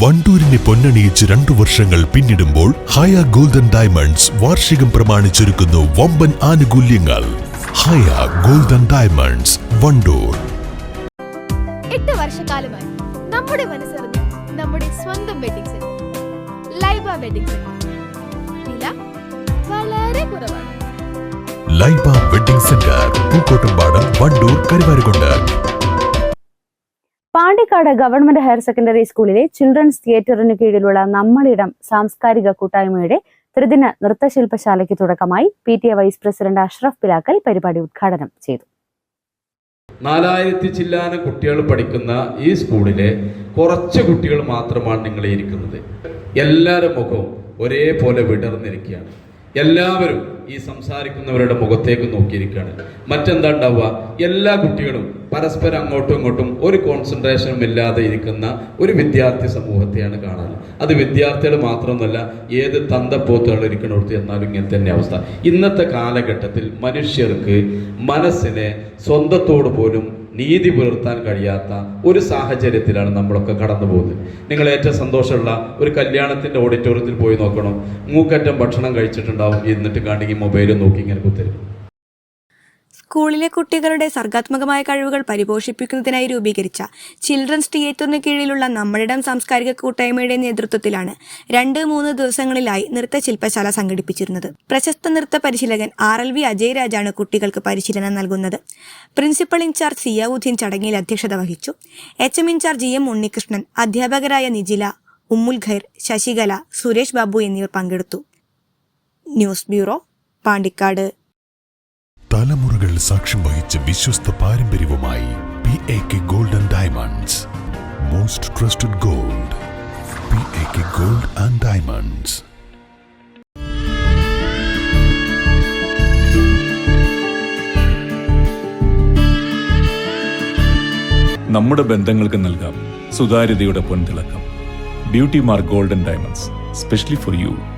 വണ്ടൂരിനെ പൊന്നണിയിച്ച് രണ്ടു വർഷങ്ങൾ പിന്നിടുമ്പോൾ ഹയ ഗോൾഡൻ ഡയമണ്ട്സ് വാർഷികം പ്രമാണിച്ചൊരുക്കുന്നു വമ്പൻ ആനുകൂല്യങ്ങൾ. Haya golden diamonds Wandoor. എട്ട് വർഷക്കാലമായി നമ്മുടെ മനസ്സറിഞ്ഞ് നമ്മുടെ സ്വന്തം wedding centre Laiba wedding centre വില വളരെ കുറവാണ്. Laiba wedding centre Pookkottumpadam Wandoor Karuvarakundu. Pandikkad government higher secondary സ്കൂളിലെ ചിൽഡ്രൻസ് തിയേറ്ററിന് കീഴിലുള്ള നമ്മളിടം സാംസ്കാരിക കൂട്ടായ്മയുടെ ത്രിദിന നൃത്തശില്പശാലയ്ക്ക് തുടക്കമായി P T A vice president Ashraf Pilakkal പരിപാടി ഉദ്ഘാടനം ചെയ്തു. നാലായിരത്തി ചില്ലാന കുട്ടികൾ പഠിക്കുന്ന ഈ സ്കൂളിലെ കുറച്ച് കുട്ടികൾ മാത്രമാണ് നിങ്ങൾ ഇരിക്കുന്നത്. എല്ലാവരുടെ മുഖവും ഒരേപോലെ വിടർന്നിരിക്കുകയാണ്. എല്ലാവരും ഈ സംസാരിക്കുന്നവരുടെ മുഖത്തേക്ക് നോക്കിയിരിക്കുകയാണ്. മറ്റെന്താ ഉണ്ടാവുക? എല്ലാ കുട്ടികളും പരസ്പരം അങ്ങോട്ടും ഇങ്ങോട്ടും ഒരു കോൺസെൻട്രേഷനും ഇല്ലാതെ ഇരിക്കുന്ന ഒരു വിദ്യാർത്ഥി സമൂഹത്തെയാണ് കാണാൻ അത് വിദ്യാർത്ഥികൾ മാത്രമൊന്നുമല്ല ഏത് തന്തപ്പോത്തുകൾ ഇരിക്കണോടത്ത് എന്നാലും ഇങ്ങനെ തന്നെ അവസ്ഥ. ഇന്നത്തെ കാലഘട്ടത്തിൽ മനുഷ്യർക്ക് മനസ്സിനെ സ്വന്തത്തോട് പോലും നീതി പുലർത്താൻ കഴിയാത്ത ഒരു സാഹചര്യത്തിലാണ് നമ്മളൊക്കെ കടന്നു പോകുന്നത്. നിങ്ങൾ ഏറ്റവും സന്തോഷമുള്ള ഒരു കല്യാണത്തിന്റെ ഓഡിറ്റോറിയത്തിൽ പോയി നോക്കണം. മൂക്കറ്റം ഭക്ഷണം കഴിച്ചിട്ടുണ്ടാവും. എന്നിട്ട് കാണെങ്കിൽ മൊബൈൽ നോക്കി ഇങ്ങനെ കുത്തരും. സ്കൂളിലെ കുട്ടികളുടെ സർഗാത്മകമായ കഴിവുകൾ പരിപോഷിപ്പിക്കുന്നതിനായി രൂപീകരിച്ച ചിൽഡ്രൻസ് തിയേറ്ററിന് കീഴിലുള്ള നമ്മളിടം സാംസ്കാരിക കൂട്ടായ്മയുടെ നേതൃത്വത്തിലാണ് രണ്ട് മൂന്ന് ദിവസങ്ങളിലായി നൃത്ത ശില്പശാല സംഘടിപ്പിച്ചിരുന്നത്. പ്രശസ്ത നൃത്ത പരിശീലകൻ ആർ എൽ വി അജയ് രാജാണ് കുട്ടികൾക്ക് പരിശീലനം നൽകുന്നത്. പ്രിൻസിപ്പൽ ഇൻചാർജ് സിയാവുദ്ദീൻ ചടങ്ങിൽ അധ്യക്ഷത വഹിച്ചു. H M in charge E M Unnikrishnan അധ്യാപകരായ നിജില ഉമ്മുൽ ഖൈർ ശശികല സുരേഷ് ബാബു എന്നിവർ പങ്കെടുത്തു. News bureau Pandikkad. തലമുറകൾ സാക്ഷ്യം വഹിച്ച വിശ്വസ്ത പാരമ്പര്യവുമായി P A K golden diamonds most trusted gold P A K gold and diamonds നമ്മുടെ ബന്ധങ്ങൾക്ക് നൽകാം. സുതാര്യതയുടെ പൊൻതിളക്കം. Beauty mark golden diamonds specially for you